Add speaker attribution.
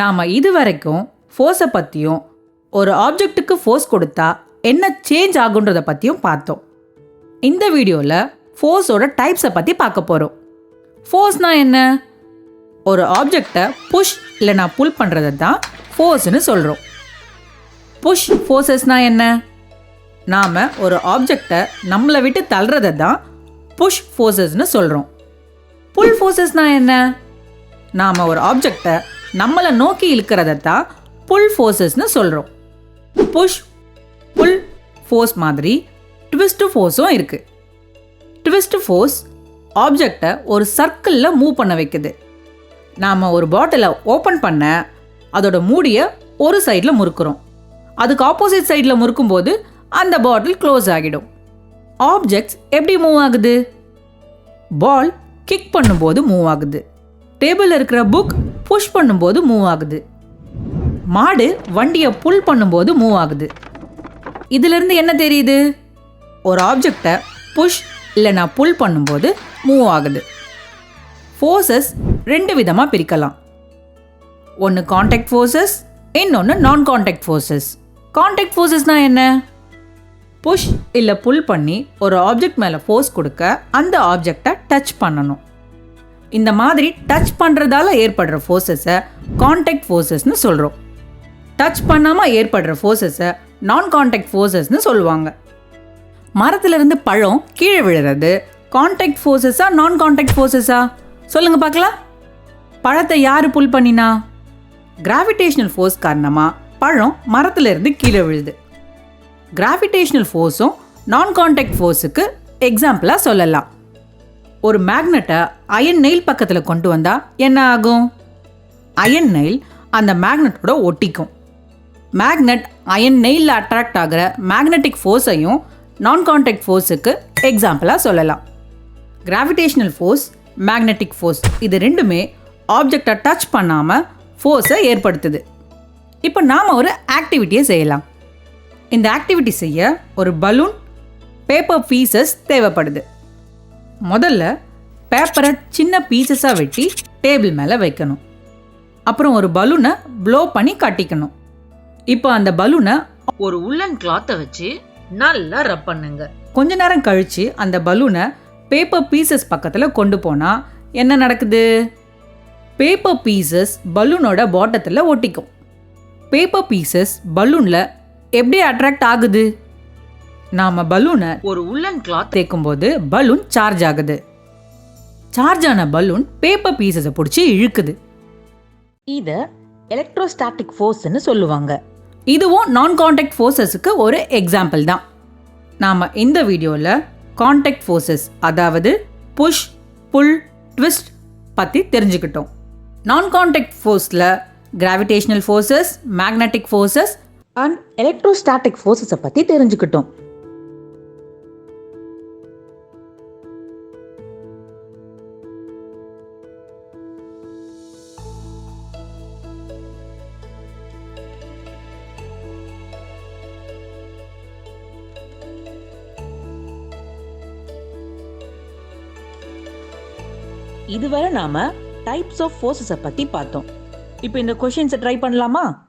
Speaker 1: நாம் இதுவரைக்கும் ஃபோர்ஸை பற்றியும் ஒரு ஆப்ஜெக்ட்டுக்கு ஃபோர்ஸ் கொடுத்தா என்ன சேஞ்ச் ஆகுன்றத பற்றியும் பார்த்தோம். இந்த வீடியோவில் ஃபோர்ஸோட டைப்ஸை பற்றி பார்க்க போகிறோம் ஃபோர்ஸ்னால் என்ன? ஒரு ஆப்ஜெக்டை புஷ் இல்லைனா புல் பண்ணுறதை தான் ஃபோர்ஸ்னு சொல்கிறோம் புஷ் ஃபோர்ஸஸ்னால் என்ன? நாம் ஒரு ஆப்ஜெக்டை நம்மளை விட்டு தள்ளுறதை தான் புஷ் ஃபோர்ஸஸ்னு சொல்கிறோம் புல் ஃபோர்ஸஸ்னால் என்ன? நாம் ஒரு ஆப்ஜெக்டை நம்மளை நோக்கி இழுக்கிறத தான் புல் ஃபோர்ஸஸ்னு சொல்கிறோம் புஷ் புல் ஃபோர்ஸ் மாதிரி ட்விஸ்ட் ஃபோர்ஸும் இருக்குது ட்விஸ்ட் ஃபோர்ஸ் ஆப்ஜெக்டை ஒரு சர்க்கிளில் மூவ் பண்ண வைக்குது. நாம் ஒரு பாட்டிலை ஓப்பன் பண்ண அதோட மூடியை ஒரு சைடில் முறுக்கிறோம். அதுக்கு ஆப்போசிட் சைடில் முறுக்கும்போது அந்த பாட்டில் க்ளோஸ் ஆகிடும். ஆப்ஜெக்ட்ஸ் எப்படி மூவ் ஆகுது? பால் கிக் பண்ணும்போது மூவ் ஆகுது. டேபிளில் இருக்கிற புக் புஷ் பண்ணும்போது மூவ் ஆகுது. மாடு வண்டியை புல் பண்ணும்போது மூவ் ஆகுது. இதிலிருந்து என்ன தெரியுது? ஒரு ஆப்ஜெக்டை புஷ் இல்லைனா புல் பண்ணும்போது மூவ் ஆகுது. ஃபோர்ஸஸ் ரெண்டு விதமாக பிரிக்கலாம். ஒன்று காண்டாக்ட் ஃபோர்ஸஸ் இன்னொன்று நான் காண்டாக்ட் ஃபோர்ஸஸ் காண்டாக்ட் ஃபோர்ஸஸ்னால் என்ன? புஷ் இல்லை புல் பண்ணி ஒரு ஆப்ஜெக்ட் மேலே ஃபோர்ஸ் கொடுக்க அந்த ஆப்ஜெக்டை டச் பண்ணணும். இந்த மாதிரி டச் பண்ணுறதால ஏற்படுற ஃபோர்ஸஸை காண்டாக்ட் ஃபோர்ஸஸ்னு சொல்கிறோம் டச் பண்ணாமல் ஏற்படுற ஃபோர்ஸஸை நான் கான்டாக்ட் ஃபோர்ஸஸ்னு சொல்லுவாங்க. மரத்துலேருந்து பழம் கீழே விழுறது காண்டாக்ட் ஃபோர்ஸஸா நான் கான்டாக்ட் ஃபோர்ஸஸா சொல்லுங்கள் பார்க்கலாம். பழத்தை யார் புல் பண்ணினா? கிராவிடேஷனல் ஃபோர்ஸ் காரணமாக பழம் மரத்துலேருந்து கீழே விழுது. கிராவிடேஷனல் ஃபோர்ஸும் நான் கான்டாக்ட் ஃபோர்ஸுக்கு எக்ஸாம்பிளாக சொல்லலாம். ஒரு மேக்னெட்டை அயன் நெயில் பக்கத்தில் கொண்டு வந்தால் என்ன ஆகும்? அயன் நெயில் அந்த மேக்னெட்டோட ஒட்டிக்கும். மேக்னெட் அயன் நெயிலில் அட்ராக்ட் ஆகிற மேக்னெட்டிக் ஃபோர்ஸையும் நான் காண்டாக்ட் ஃபோர்ஸுக்கு எக்ஸாம்பிளாக சொல்லலாம். கிராவிடேஷனல் ஃபோர்ஸ் மேக்னெட்டிக் ஃபோர்ஸ் இது ரெண்டுமே ஆப்ஜெக்டை டச் பண்ணாமல் ஃபோர்ஸை ஏற்படுத்துது. இப்போ நாம் ஒரு ஆக்டிவிட்டியை செய்யலாம். இந்த ஆக்டிவிட்டி செய்ய ஒரு பலூன் பேப்பர் பீசஸ் தேவைப்படுது. முதல்ல பேப்பரை சின்ன பீசஸாக வெட்டி டேபிள் மேலே வைக்கணும். அப்புறம் ஒரு பலூனை ப்ளோ பண்ணி கட்டிக்கணும். இப்போ அந்த பலூனை
Speaker 2: ஒரு உள்ளன் கிளாத்தை வச்சு நல்லா ரப் பண்ணுங்க.
Speaker 1: கொஞ்ச நேரம் கழிச்சு அந்த பலூனை பேப்பர் பீசஸ் பக்கத்தில் கொண்டு போனால் என்ன நடக்குது? பேப்பர் பீசஸ் பலூனோட பாட்டத்தில் ஒட்டிக்கும். பேப்பர் பீசஸ் பலூனில் எப்படி அட்ராக்ட் ஆகுது? நாம் பலூனை
Speaker 2: ஒரு உள்ளன் கிளாத்
Speaker 1: தேக்கும்போது பலூன் சார்ஜ் ஆகுது. சார்ஜ் ஆன பலூன் பேப்பர் பீசஸை பிடிச்சி இழுக்குது.
Speaker 2: இத எலக்ட்ரோஸ்டாட்டிக் ஃபோர்ஸ்னு சொல்லுவாங்க.
Speaker 1: இதுவும் நான் காண்டாக்ட் ஃபோர்ஸஸுக்கு ஒரு எக்ஸாம்பிள் தான். நாம் இந்த வீடியோவில் காண்டாக்ட் ஃபோர்ஸஸ் அதாவது புஷ் புல் ட்விஸ்ட் பற்றி தெரிஞ்சுக்கிட்டோம். நான் contact ஃபோர்ஸில் gravitational forces magnetic forces
Speaker 2: and electrostatic ஃபோர்ஸஸை பத்தி தெரிஞ்சுக்கிட்டோம். இதுவரை நாம டைப்ஸ் ஆஃப் ஃபோர்ஸஸை பற்றி பார்த்தோம். இப்போ இந்த கொஷின்ஸை ட்ரை பண்ணலாமா?